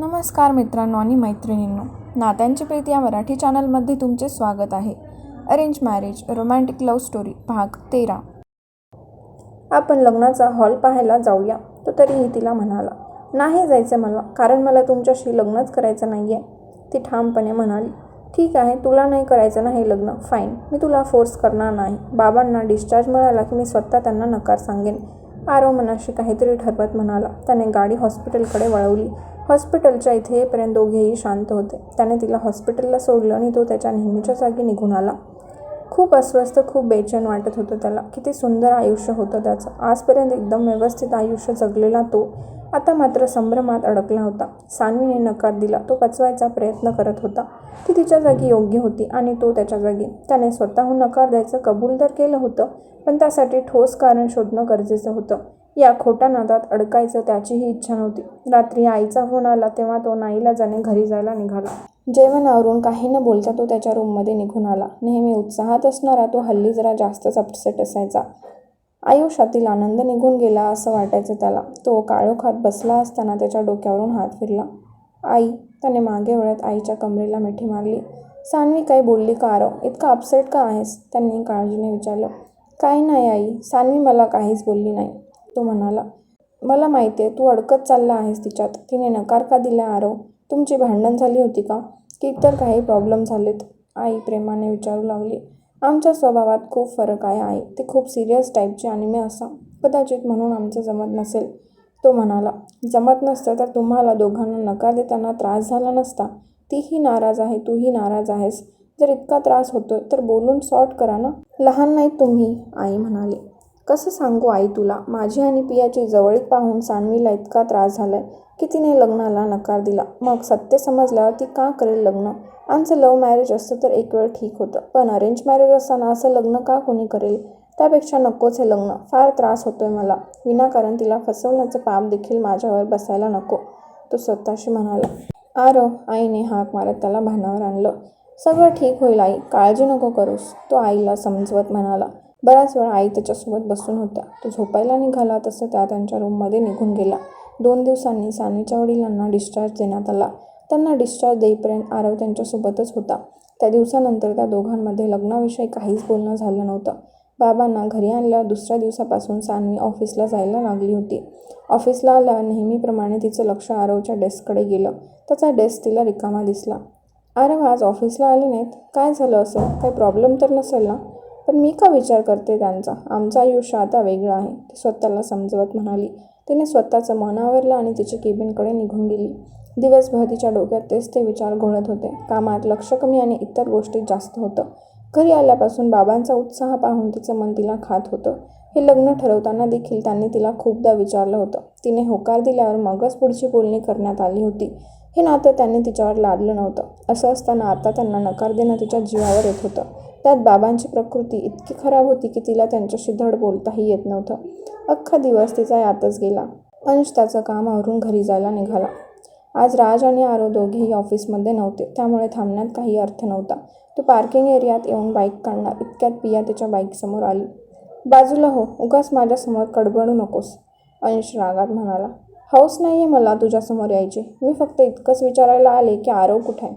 नमस्कार मित्रांनो आणि मैत्रिणींनो. नात्यांची प्रीत या मराठी चॅनलमध्ये तुमचे स्वागत आहे. Arrange marriage romantic love story भाग तेरा. आपण लग्नाचा हॉल पाहायला जाऊया. तो तरीही तिला म्हणाला नाही जायचं मला कारण मला तुमच्याशी लग्नच करायचं नाही आहे ती ठामपणे म्हणाली ठीक आहे तुला नाही करायचं नाही हे लग्न फाईन मी तुला फोर्स करणार नाही. बाबांना डिस्चार्ज मिळाला की मी स्वतः त्यांना नकार सांगेन. आरव मनाशी काहीतरी ठरवत म्हणाला. त्याने गाडी हॉस्पिटलकडे वळवली. हॉस्पिटलच्या इथे येईपर्यंत दोघेही शांत होते. त्याने तिला हॉस्पिटलला सोडलं आणि तो त्याच्या नेहमीच्या जागी निघून आला. खूप अस्वस्थ खूप बेचैन वाटत होतं त्याला. किती सुंदर आयुष्य होतं त्याचं. आजपर्यंत एकदम व्यवस्थित आयुष्य जगलेला तो आता मात्र संभ्रमात अडकला होता. सानवीने नकार दिला. तो पचवायचा प्रयत्न करत होता. ती तिच्या जागी योग्य होती आणि तो त्याच्या जागी. त्याने स्वतःहून नकार द्यायचं कबूल तर केलं होतं पण त्यासाठी ठोस कारण शोधणं गरजेचं होतं. या खोट्या नादात अडकायचं त्याचीही इच्छा नव्हती. रात्री आईचा फोन आला तेव्हा तो नाईला जाणे घरी जायला निघाला. जेवण आवरून काही न बोलता तो त्याच्या रूममध्ये निघून आला. नेहमी उत्साहात असणारा तो हल्ली जरा जास्तच अपसेट असायचा. आयुष्यातील आनंद निघून गेला असं वाटायचं त्याला. तो काळोखात बसला असताना त्याच्या डोक्यावरून हात फिरला. आई त्याने मागे वळत आईच्या कमरेला मिठी मारली. सान्वी काही बोलली का आरव इतका अपसेट का आहेस? त्यांनी काळजीने विचारलं. काही नाही आई सान्वी मला काहीच बोलली नाही. तो म्हणाला. मला माहिती आहे तू अडकत चालला आहेस तिच्यात. तिने नकार का दिला आरव तुमची भांडण झाली होती का? की इतर काही प्रॉब्लेम झालेत? आई प्रेमाने विचारू लागली. आमच्या स्वभावात खूप फरक आहे आई ते खूप सिरियस टाईपचे आणि मी असा. कदाचित म्हणून आमचं जमत नसेल. तो म्हणाला जमत नसतं तर तुम्हाला दोघांना नकार देताना त्रास झाला नसता. तीही नाराज आहे तूही नाराज आहेस. जर इतका त्रास होतोय तर बोलून सॉर्ट करा ना. लहान नाही तुम्ही आई म्हणाली. कसं सांगू आई तुला? माझी आणि पियाची जवळीक पाहून सानवीला इतका त्रास झाला आहे की तिने लग्नाला नकार दिला? मग सत्य समजल्यावर ती का करेल लग्न? आमचं लव्ह मॅरेज असतं तर एक वेळ ठीक होतं. पण अरेंज मॅरेज असताना असं लग्न का कोणी करेल? त्यापेक्षा नकोच हे लग्न. फार त्रास होतोय मला. विनाकारण तिला फसवण्याचं पाप देखील माझ्यावर बसायला नको तो स्वतःशी म्हणाला. आरव आईने हाक मारत त्याला भानावर आणलं. सगळं ठीक होईल आई. काळजी नको करूस तो आईला समजवत म्हणाला. बराच वेळ आई त्याच्यासोबत बसून होत्या. तो झोपायला निघाला तसं त्या त्यांच्या रूममध्ये निघून गेला. दोन दिवसांनी सानवीच्या वडिलांना डिस्चार्ज देण्यात आला. त्यांना डिस्चार्ज देईपर्यंत आरव त्यांच्यासोबतच होता. त्या दिवसानंतर त्या दोघांमध्ये लग्नाविषयी काहीच बोलणं झालं नव्हतं. बाबांना घरी आणल्यावर दुसऱ्या दिवसापासून सानवी ऑफिसला जायला लागली होती. ऑफिसला आल्यावर नेहमीप्रमाणे तिचं लक्ष आरवच्या डेस्ककडे गेलं. त्याचा डेस्क तिला रिकामा दिसला. आरव आज ऑफिसला आले नाहीत? काय झालं असं? काही प्रॉब्लेम तर नसेल ना? पण मी का विचार करते त्यांचा? आमचं आयुष्य आता वेगळं आहे ती स्वतःला समजवत म्हणाली. तिने स्वतःचं मन आवरलं आणि तिची केबिनकडे निघून गेली. दिवसभर तिच्या डोक्यात तेच ते विचार घोळत होते. कामात लक्ष कमी आणि इतर गोष्टीत जास्त होतं. घरी आल्यापासून बाबांचा उत्साह पाहून तिचं मन तिला खात होतं. हे लग्न ठरवताना देखील त्यांनी तिला खूपदा विचारलं होतं. तिने होकार दिल्यावर मगच पुढची बोलणी करण्यात आली होती. हे नातं त्यांनी तिच्यावर लादलं नव्हतं. असं असताना आता त्यांना नकार देणं तिच्या जीवावर येत होतं. त्यात बाबांची प्रकृती इतकी खराब होती की तिला त्यांच्याशी धड बोलताही येत नव्हतं. अख्खा दिवस तिचा यातच गेला. अंश त्याचं काम आवरून घरी जायला निघाला. आज राज आणि आरो दोघेही ऑफिसमध्ये नव्हते. त्यामुळे थांबण्यात काही अर्थ नव्हता. तो पार्किंग एरियात येऊन बाईक काढणार इतक्यात पिया त्याच्या बाईकसमोर आली. बाजूला हो उगाच माझ्यासमोर कडबडू नकोस अंश रागात म्हणाला. हौस नाही आहे मला तुझ्यासमोर यायची. मी फक्त इतकंच विचारायला आले की आरव कुठे आहे?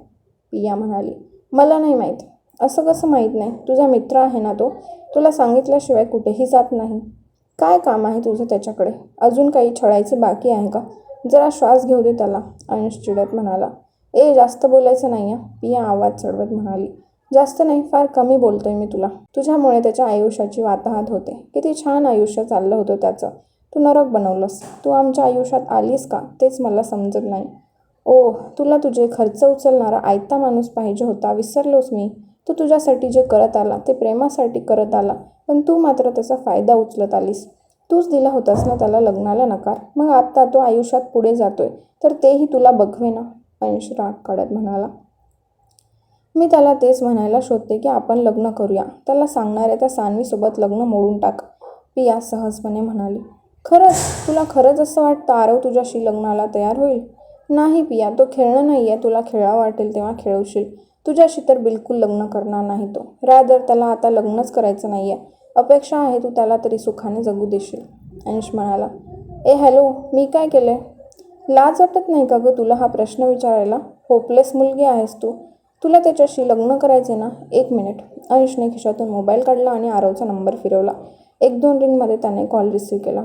पिया म्हणाली मला नाही माहीत. असं कसं माहीत नाही? तुझा मित्र आहे ना तो? तुला सांगितल्याशिवाय कुठेही जात नाही. काय काम आहे तुझं त्याच्याकडे? अजून काही छळायचे बाकी आहे का? जरा श्वास घेऊ दे त्याला. अंश चिडत म्हणाला ए जास्त बोलायचं नाही आहे पिया आवाज चढवत म्हणाली जास्त नाही फार कमी बोलतोय मी तुला. तुझ्यामुळे त्याच्या आयुष्याची वाताहत होते. किती छान आयुष्य चाललं होतं त्याचं. तू नरक बनवलंस. तू आमच्या आयुष्यात आलीस का? तेच मला समजत नाही. ओ तुला तुझे खर्च उचलणारा आयता माणूस पाहिजे होता विसरलोस मी. तू तुझ्यासाठी जे करत आला ते प्रेमासाठी करत आला पण तू मात्र त्याचा फायदा उचलत आलीस. तूच दिला होतास ना त्याला लग्नाला नकार? मग आत्ता तो आयुष्यात पुढे जातोय तर तेही तुला बघवे ना? अंश राग काढत म्हणाला. मी त्याला तेच म्हणायला शोधते की आपण लग्न करूया. त्याला सांगणाऱ्या त्या सानवीसोबत लग्न मोडून टाक पिया सहजपणे म्हणाली. खरंच तुला खरंच असं वाटतं आरव तुझ्याशी लग्नाला तयार होईल? नाही पिया तो खेळणं नाही आहे तुला खेळा वाटेल तेव्हा खेळवशील. तुझ्याशी तर बिलकुल लग्न करणार नाही तो. रॅदर त्याला आता लग्नच करायचं नाही आहे अपेक्षा आहे तू त्याला तरी सुखाने जगू देशील. अंश म्हणाला ए हॅलो मी काय केलं लाज वाटत नाही का गं तुला हा प्रश्न विचारायला? होपलेस मुलगी आहेस तू. तुला त्याच्याशी लग्न करायचे ना? एक मिनिट. अंशने खिशातून मोबाईल काढला आणि आरवचा नंबर फिरवला. एक दोन रिंगमध्ये त्याने कॉल रिसीव्ह केला.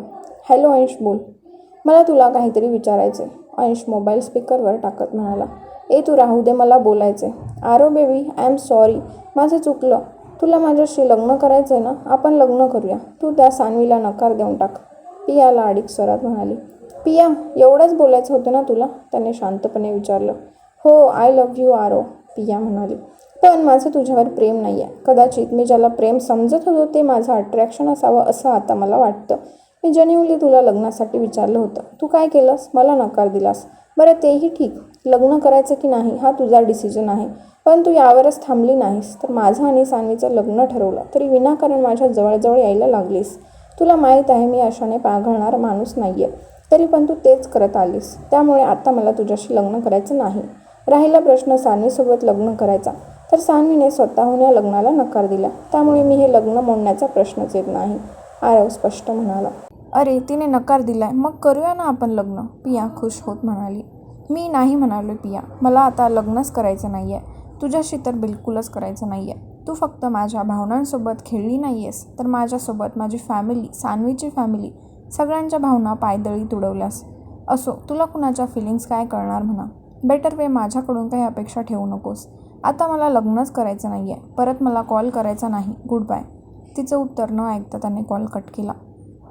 हॅलो अंश बोल. मला तुला काहीतरी विचारायचं आहे अंश मोबाईल स्पीकरवर टाकत म्हणाला. ए तू राहू दे मला बोलायचे आरो बेबी आय एम सॉरी. माझं चुकलं. तुला माझ्याशी लग्न करायचं आहे ना आपण लग्न करूया. तू त्या सानवीला नकार देऊन टाक. पियाला अडीक स्वरात म्हणाली. पिया एवढंच बोलायचं होतं ना तुला? त्याने शांतपणे विचारलं. हो आय लव्ह यू आरो. पिया म्हणाली. पण माझं तुझ्यावर प्रेम नाही आहे कदाचित मी ज्याला प्रेम समजत होतो ते माझं अट्रॅक्शन असावं असं आता मला वाटतं. मी जेन्युनली तुला लग्नासाठी विचारलं होतं. तू काय केलंस? मला नकार दिलास. बरं तेही ठीक. लग्न करायचं की नाही हा तुझा डिसिजन आहे. पण तू यावरच थांबली नाहीस. तर माझं आणि सानवीचं लग्न ठरवलं. तरी विनाकारण माझ्या जवळजवळ यायला लागलीस. तुला माहीत आहे मी अशाने पाघळणार माणूस नाही आहे तरी पण तू तेच करत आलीस. त्यामुळे आता मला तुझ्याशी लग्न करायचं नाही. राहिला प्रश्न सानवीसोबत लग्न करायचा. तर सानवीने स्वतःहून या लग्नाला नकार दिला. त्यामुळे मी हे लग्न मोडण्याचा प्रश्नच येत नाही आरव स्पष्ट म्हणाला. अरे तिने नकार दिलाय. मग करूया ना आपण लग्न? पिया खुश होत म्हणाली. मी नाही म्हणालो पिया. मला आता लग्नच करायचं नाही आहे तुझ्याशी तर बिलकुलच करायचं नाही आहे तू फक्त माझ्या भावनांसोबत खेळली नाही आहेस तर माझ्यासोबत माझी फॅमिली सानवीची फॅमिली सगळ्यांच्या भावना पायदळी तुडवल्यास. असो तुला कुणाच्या फिलिंग्स काय कळणार म्हणा. बेटर वे माझ्याकडून काही अपेक्षा ठेवू नकोस. आता मला लग्नच करायचं नाही आहे परत मला कॉल करायचा नाही. Goodbye. तिचं उत्तर न ऐकता त्याने कॉल कट केला.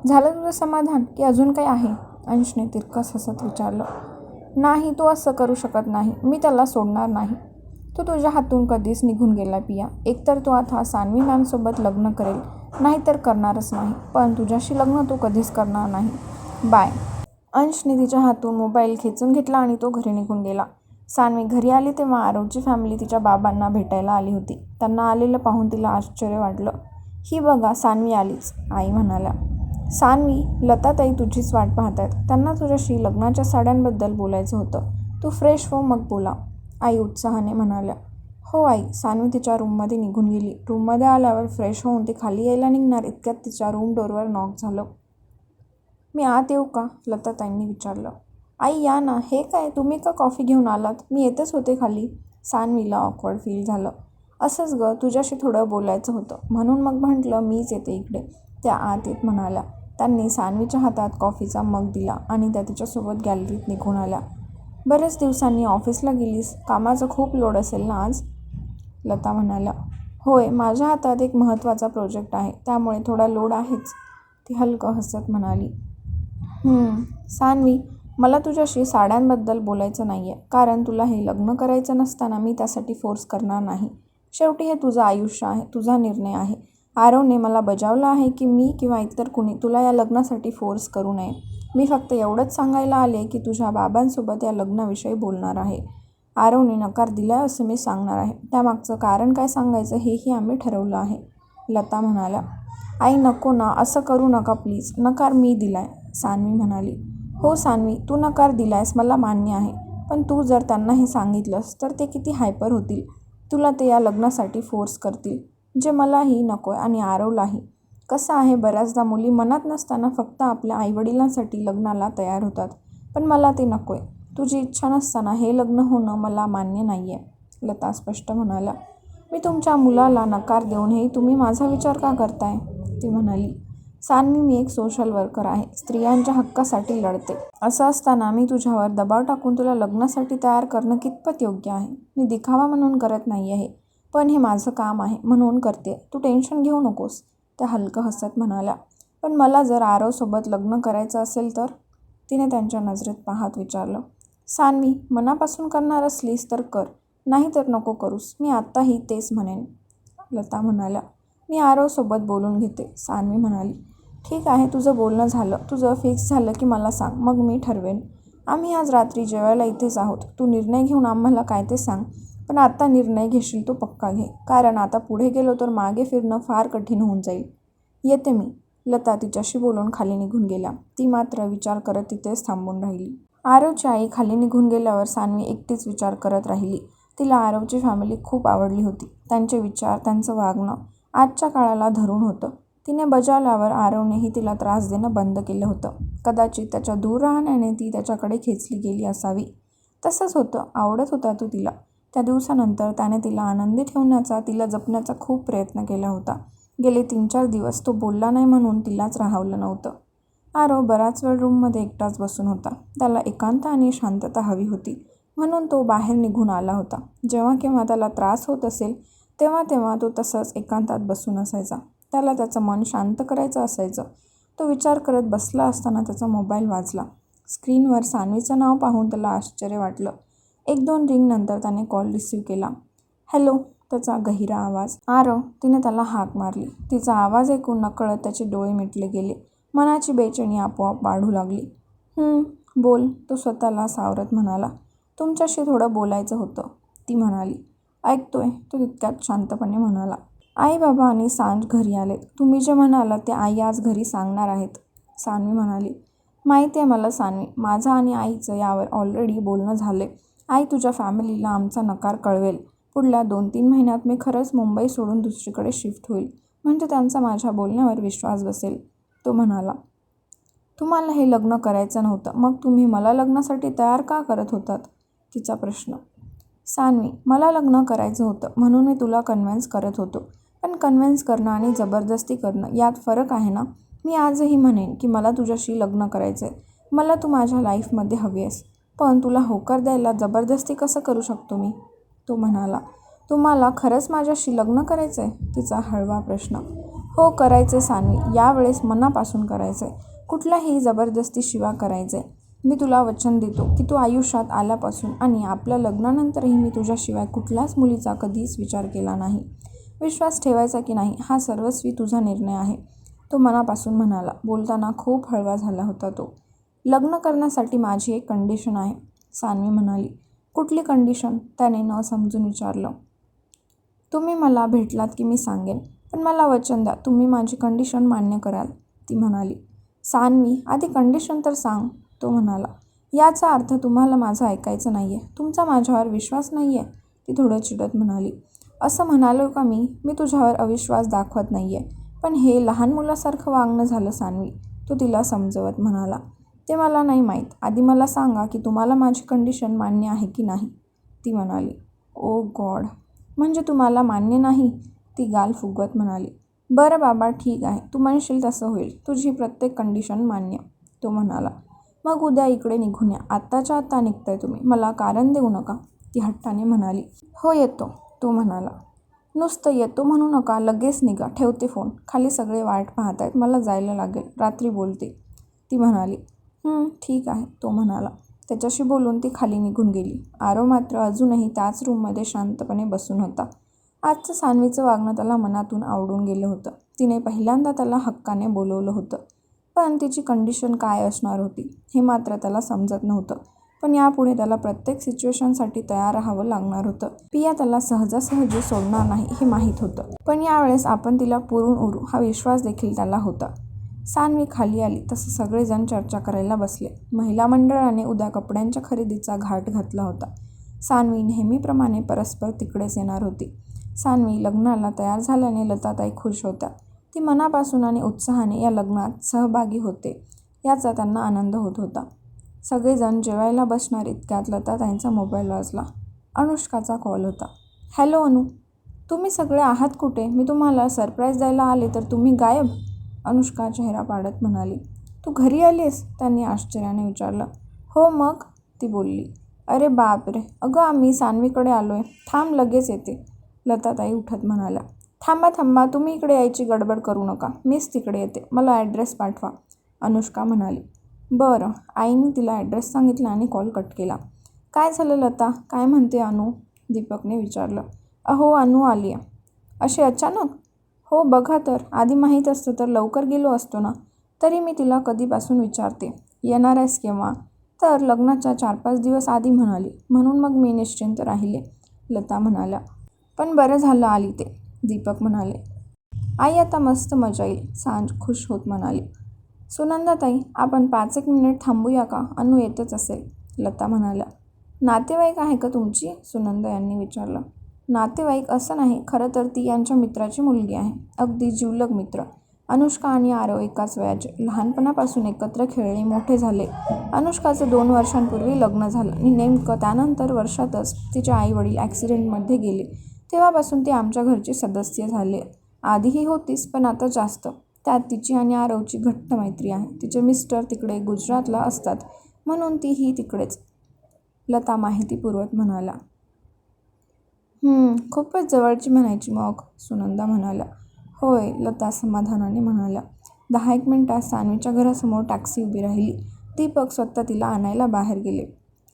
झालं तुझं समाधान की अजून काही आहे? अंशने तिरकस हसत विचारलं. नाही तू असं करू शकत नाही. मी त्याला सोडणार नाही. तो तुझ्या हातून कधीच निघून गेला पिया. एकतर तू आता सानवी मॅमसोबत लग्न करेल. नाहीतर करणारच नाही. पण तुझ्याशी लग्न तू कधीच करणार नाही. बाय. अंशने तिच्या हातून मोबाईल खेचून घेतला आणि तो घरी निघून गेला. सानवी घरी आली तेव्हा आरवची फॅमिली तिच्या बाबांना भेटायला आली होती. त्यांना आलेलं पाहून तिला आश्चर्य वाटलं. ही बघा सानवी आलीच आई म्हणाल्या. सानवी लताताई तुझीच वाट पाहत आहेत त्यांना तुझ्याशी लग्नाच्या साड्यांबद्दल बोलायचं होतं. तू फ्रेश हो मग बोला आई उत्साहाने म्हणाल्या. हो आई सानवी तिच्या रूममध्ये निघून गेली. रूममध्ये आल्यावर फ्रेश होऊन ती खाली यायला निघणार इतक्यात तिच्या रूम डोरवर नॉक झालं. मी आत येऊ का? लताताईंनी विचारलं. आई या ना. हे काय? तुम्ही का कॉफी घेऊन आलात? मी येतच होते खाली. सानवीला ऑकवर्ड फील झालं. असंच ग तुझ्याशी थोडं बोलायचं होतं. म्हणून मग म्हटलं मीच येते इकडे. त्या आत येत म्हणाल्या. त्यांनी सानवीच्या हातात कॉफीचा मग दिला आणि त्या तिच्यासोबत गॅलरीत निघून आल्या. बरेच दिवसांनी ऑफिसला गेलीस. कामाचं खूप लोड असेल ना आज? लता म्हणाल्या. होय माझ्या हातात एक महत्त्वाचा प्रोजेक्ट आहे. त्यामुळे थोडा लोड आहेच. ती हलकं हसत म्हणाली. सानवी मला तुझ्याशी साड्यांबद्दल बोलायचं नाही आहे कारण तुला हे लग्न करायचं नसताना मी त्यासाठी फोर्स करणार नाही. शेवटी हे तुझं आयुष्य आहे तुझा निर्णय आहे. आरवने मला बजावलं आहे की मी किंवा इतर कुणी तुला या लग्नासाठी फोर्स करू नये. मी फक्त एवढंच सांगायला आले की तुझ्या बाबांसोबत या लग्नाविषयी बोलणार आहे. आरवने नकार दिला असं मी सांगणार आहे. त्यामागचं कारण काय सांगायचं हेही आम्ही ठरवलं आहे. लता म्हणाल्या आई नको ना. असं करू नका प्लीज. नकार मी दिलाय सानवी म्हणाली. हो सान्वी तू नकार दिलायस मला मान्य आहे. पण तू जर त्यांना हे सांगितलंस तर ते किती हायपर होतील? तुला ते या लग्नासाठी फोर्स करतील. जे मलाही नको आहे आणि आरवलाही. कसं आहे बऱ्याचदा मुली मनात नसताना फक्त आपल्या आईवडिलांसाठी लग्नाला तयार होतात. पण मला ते नको आहे तुझी इच्छा नसताना हे लग्न होणं मला मान्य नाही आहे लता स्पष्ट म्हणाला. मी तुमच्या मुलाला नकार देऊनही तुम्ही माझा विचार का करताय? ती म्हणाली. सान्वी मी एक सोशल वर्कर आहे. स्त्रियांच्या हक्कासाठी लढते. असं असताना मी तुझ्यावर दबाव टाकून तुला लग्नासाठी तयार करणं कितपत योग्य आहे? मी दिखावा म्हणून करत नाही आहे. पण हे माझं काम आहे. म्हणून करते. तू टेन्शन घेऊ नकोस. त्या हलकं हसत म्हणाल्या. पण मला जर आरवसोबत लग्न करायचं असेल तर? तिने त्यांच्या नजरेत पाहत विचारलं. सान्वी मनापासून करणार असलीस तर कर. नाही तर नको करूस. मी आत्ताही तेच म्हणेन. लता म्हणाल्या. मी आरवसोबत बोलून घेते सान्वी म्हणाली. ठीक आहे तुझं बोलणं झालं. तुझं फिक्स झालं की मला सांग. मग मी ठरवेन. आम्ही आज रात्री जेवायला इथेच आहोत. तू निर्णय घेऊन आम्हाला काय ते सांग. पण आत्ता निर्णय घेशील तो पक्का घे. कारण आता पुढे गेलो तर मागे फिरणं फार कठीण होऊन जाईल. येते मी. लता तिच्याशी बोलून खाली निघून गेल्या. ती मात्र विचार करत तिथेच थांबून राहिली. आरवची आई खाली निघून गेल्यावर सान्वी एकटीच विचार करत राहिली. तिला आरवची फॅमिली खूप आवडली होती. त्यांचे विचार त्यांचं वागणं आजच्या काळाला धरून होतं. तिने बजावल्यावर आरवनेही तिला त्रास देणं बंद केलं होतं. कदाचित त्याच्या दूर राहण्याने ती त्याच्याकडे खेचली गेली असावी. तसंच होतं. आवडत होता तो तिला. त्या दिवसानंतर त्याने तिला आनंदी ठेवण्याचा तिला जपण्याचा खूप प्रयत्न केला होता. गेले तीन चार दिवस तो बोलला नाही म्हणून तिलाच राहावलं नव्हतं. आरव बराच वेळ रूममध्ये एकटाच बसून होता. त्याला एकांत आणि शांतता हवी होती. म्हणून तो बाहेर निघून आला होता. जेव्हा केव्हा त्याला त्रास होत असेल तेव्हा तेव्हा तो तसाच एकांतात बसून असायचा. त्याला त्याचं मन शांत करायचं असायचं. तो विचार करत बसला असताना त्याचा मोबाईल वाजला. स्क्रीनवर सानवीचं नाव पाहून त्याला आश्चर्य वाटलं. एक दोन रिंगनंतर त्याने कॉल रिसीव केला. हॅलो त्याचा गहिरा आवाज. आरव तिने त्याला हाक मारली. तिचा आवाज ऐकून नकळत त्याचे डोळे मिटले गेले. मनाची बेचणी आपोआप वाढू लागली. बोल तो स्वतःला सावरत म्हणाला. तुमच्याशी थोडं बोलायचं होतं ती म्हणाली. ऐकतोय तो तितक्यात शांतपणे म्हणाला. आई बाबा आणि सांज घरी आलेत. तुम्ही जे म्हणालात ते आई आज घरी सांगणार आहेत. सान्वी म्हणाली माहिती आहे मला सान्वी माझं आणि आईचं यावर ऑलरेडी बोलणं झालंय. आई तुझ्या फॅमिलीला आमचा नकार कळवेल. पुढल्या दोन तीन महिन्यात मी खरंच मुंबई सोडून दुसरीकडे शिफ्ट होईल. म्हणजे त्यांचा माझ्या बोलण्यावर विश्वास बसेल तो म्हणाला. तुम्हाला हे लग्न करायचं नव्हतं. मग तुम्ही मला लग्नासाठी तयार का करत होतात? तिचा प्रश्न. सान्वी मला लग्न करायचं होतं म्हणून मी तुला कन्व्हिन्स करत होतो. पण कन्व्हिन्स करणं आणि जबरदस्ती करणं यात फरक आहे ना? मी आजही म्हणेन की मला तुझ्याशी लग्न करायचं आहे मला तू माझ्या लाईफमध्ये हवी आहेस. पण तुला होकार द्यायला जबरदस्ती कसं करू शकतो मी? तो म्हणाला. तुम्हाला खरंच माझ्याशी लग्न करायचं आहे तिचा हळवा प्रश्न. हो करायचं आहे सान्वी. यावेळेस मनापासून करायचं आहे कुठल्याही जबरदस्तीशिवाय करायचं आहे मी तुला वचन देतो की तू आयुष्यात आल्यापासून आणि आपल्या लग्नानंतरही मी तुझ्याशिवाय कुठल्याच मुलीचा कधीच विचार केला नाही. विश्वास ठेवायचा की नाही हा सर्वस्वी तुझा निर्णय आहे तो मनापासून म्हणाला. बोलताना खूप हळवा झाला होता तो. लग्न करण्यासाठी माझी एक कंडिशन आहे सानवी म्हणाली. कुठली कंडिशन? त्याने न समजून विचारलं. तुम्ही मला भेटलात की मी सांगेन पण मला वचन द्या तुम्ही माझी कंडिशन मान्य कराल ती म्हणाली. सानवी आधी कंडिशन तर सांग. तो म्हणाला याचा अर्थ तुम्हाला माझं ऐकायचं नाही आहे तुमचा माझ्यावर विश्वास नाही आहे ती थोडं चिडत म्हणाली असं म्हणालो का मी? मी तुझ्यावर अविश्वास दाखवत नाही आहे पण हे लहान मुलासारखं वागणं झालं सान्वी. तो तिला समजवत म्हणाला ते मला नाही माहीत. आधी मला सांगा की तुम्हाला माझी कंडिशन मान्य आहे की नाही. ती म्हणाली ओ गॉड. म्हणजे तुम्हाला मान्य नाही? ती गाल फुगवत म्हणाली बरं बाबा ठीक आहे. तू म्हणशील तसं होईल. तुझी प्रत्येक कंडिशन मान्य. तो म्हणाला मग उद्या इकडे निघून या. आत्ताच्या आत्ता निघताय तुम्ही. मला कारण देऊ नका. ती हट्टाने म्हणाली. हो येतो. तो म्हणाला. नुसतं येतो म्हणू नका. लगेच निघा. ठेवते फोन. खाली सगळे वाट पाहत आहेत मला जायला लागेल. रात्री बोलते. ती म्हणाली. ठीक आहे. तो म्हणाला. त्याच्याशी बोलून ती खाली निघून गेली. आरव मात्र अजूनही त्याच रूममध्ये शांतपणे बसून होता. आजचं सानवीचं वागणं त्याला मनातून आवडून गेलं होतं. तिने पहिल्यांदा त्याला हक्काने बोलवलं होतं. पण तिची कंडिशन काय असणार होती हे मात्र त्याला समजत नव्हतं. पण यापुढे त्याला प्रत्येक सिच्युएशनसाठी तयार राहावं लागणार होतं. पिया त्याला सहजासहजी सोडणार नाही हे माहीत होतं. पण यावेळेस आपण तिला पुरून उरू हा विश्वास देखील त्याला होता. सानवी खाली आली तसं सगळेजण चर्चा करायला बसले. महिला मंडळाने उद्या कपड्यांच्या खरेदीचा घाट घातला होता. सानवी नेहमीप्रमाणे परस्पर तिकडेच येणार होती. सानवी लग्नाला तयार झाल्याने लताताई खुश होत्या. ती मनापासून आणि उत्साहाने या लग्नात सहभागी होते. याचा त्यांना आनंद होत होता. सगळेजण जेवायला बसणार इतक्यात लताताईंचा मोबाईल वाजला. अनुष्काचा कॉल होता. हॅलो अनु तुम्ही सगळे आहात कुठे? मी तुम्हाला सरप्राईज द्यायला आले तर तुम्ही गायब? अनुष्का चेहरा पाडत म्हणाली. तू घरी आलीस त्यांनी आश्चर्याने विचारलं. हो मग? ती बोलली. अरे बाप रे अगं आम्ही सानवीकडे आलो आहे थांब लगेच येते. लताताई उठत म्हणाल्या. थांबा थांबा तुम्ही इकडे यायची गडबड करू नका. मीच तिकडे येते. मला ॲड्रेस पाठवा. अनुष्का म्हणाली. बरं. आईने तिला ॲड्रेस सांगितला आणि कॉल कट केला. काय झालं लता? काय म्हणते अनु? दीपकने विचारलं. अहो अनु आली आहे असे अचानक? हो बघा तर. आधी माहीत असतं तर लवकर गेलो असतो ना? तरी मी तिला कधीपासून विचारते. येणार आहेस केव्हा? तर लग्नाच्या चार पाच दिवस आधी म्हणाली. म्हणून मग मी निश्चिंत राहिले. लता म्हणाल्या. पण बरं झालं आली ते. दीपक म्हणाले. आई आता मस्त मजा येईल सांज खुश होत म्हणाली. सुनंदाताई आपण पाच एक मिनिट थांबूया का? अनु येतच असेल लता म्हणाल्या. नातेवाईक आहे का तुमची? सुनंदा यांनी विचारलं. नातेवाईक असं नाही खरं तर ती यांच्या मित्राची मुलगी आहे. अगदी जिवलग मित्र. अनुष्का आणि आरव एकाच वयाचे. लहानपणापासून एकत्र खेळले मोठे झाले. अनुष्काचं दोन वर्षांपूर्वी लग्न झालं आणि नेमकं त्यानंतर वर्षातच तिचे आई वडील ॲक्सिडेंटमध्ये गेले. तेव्हापासून ती आमच्या घरचे सदस्य झाले. आधीही होतीच पण आता जास्त. त्यात तिची आणि आरवची घट्ट मैत्री आहे. तिचे मिस्टर तिकडे गुजरातला असतात म्हणून तीही तिकडेच. लता माहिती पुरवत म्हणाला खूपच जवळची म्हणायची मग सुनंदा म्हणाल्या होय लता समाधानाने म्हणाल्या दहा एक मिनटात सानवीच्या घरासमोर टॅक्सी उभी राहिली. दीपक स्वतः तिला आणायला बाहेर गेले.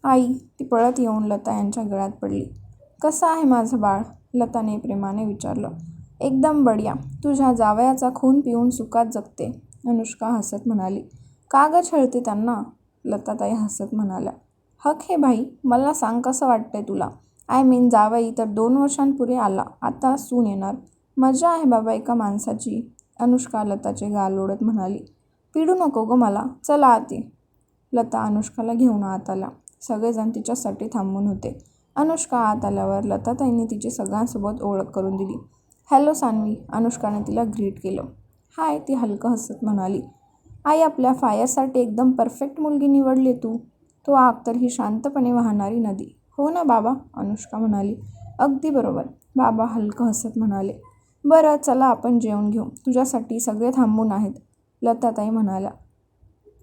आई ती पळत येऊन लता यांच्या गळ्यात पडली. कसं आहे माझं बाळ? लताने प्रेमाने विचारलं एकदम बढिया. तुझ्या जावयाचा खून पिऊन सुखात जगते. अनुष्का हसत म्हणाली का ग छळते त्यांना? लताताई हसत म्हणाल्या हक हे भाई मला सांग कसं वाटतंय तुला? आय मीन जावई तर दोन वर्षांपूर्वी आला आता सून येणार. मजा आहे बाबा एका माणसाची. अनुष्का लताचे गाल ओढत म्हणाली पिडू नको गं मला चला आते. लता अनुष्काला घेऊन आत आला सगळेजण तिच्यासाठी थांबून होते. अनुष्का आत आल्यावर लताताईंनी तिची सगळ्यांसोबत ओळख करून दिली. हॅलो सान्वी अनुष्काने तिला ग्रीट केलं. हाय ती हलकं हसत म्हणाली. आई आपल्या फायरसाठी एकदम परफेक्ट मुलगी निवडली तू. तो आग तर ही शांतपणे वाहणारी नदी. हो ना बाबा अनुष्का म्हणाली. अगदी बरोबर बाबा हलकं हसत म्हणाले. बरं चला आपण जेवण घेऊ. तुझ्यासाठी सगळे थांबून आहेत लताताई म्हणाल्या.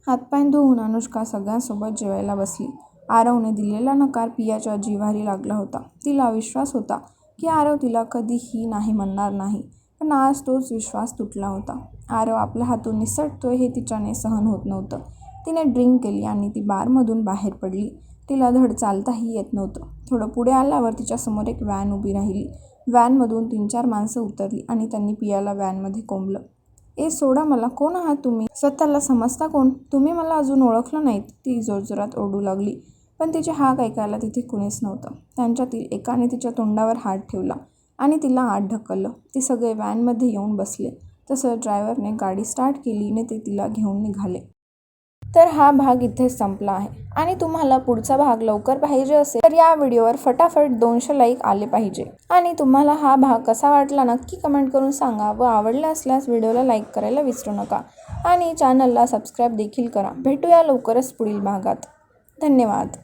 हातपाय धुवून अनुष्का सगळ्यांसोबत जेवायला बसली. आरवने दिलेला नकार पियाच्या जिव्हारी लागला होता. तिला विश्वास होता की आरव तिला कधीही नाही म्हणणार नाही पण आज तोच विश्वास तुटला होता. आरव आपल्या हातून निसटतोय हे तिच्याने सहन होत नव्हतं. तिने ड्रिंक केली आणि ती बारमधून बाहेर पडली. तिला धड चालताही येत नव्हतं. थोडं पुढे आल्यावर तिच्यासमोर एक व्हॅन उभी राहिली. व्हॅनमधून तीन चार माणसं उतरली आणि त्यांनी पियाला व्हॅनमध्ये कोंबलं. ए सोडा मला. कोण आहात तुम्ही? स्वतःला समजता कोण? तुम्ही मला अजून ओळखलं नाहीत. ती जोरजोरात ओरडू लागली. पण तिचे हाक ऐकायला तिथे कुणीच नव्हतं. त्यांच्यातील एकाने तिच्या तोंडावर हात ठेवला आणि तिला आत ढकललं. ते सगळे व्हॅनमध्ये येऊन बसले. तसं ड्रायव्हरने गाडी स्टार्ट केली आणि ते तिला घेऊन निघाले. तर हा भाग इथेच संपला आहे. आणि तुम्हाला पुढचा भाग लवकर पाहिजे असेल तर या व्हिडिओवर फटाफट दोनशे लाईक आले पाहिजे. आणि तुम्हाला हा भाग कसा वाटला नक्की कमेंट करून सांगा व आवडला असल्यास व्हिडिओला लाईक करायला विसरू नका. आणि चॅनलला सबस्क्राईब देखील करा. भेटूया लवकरच पुढील भागात. धन्यवाद.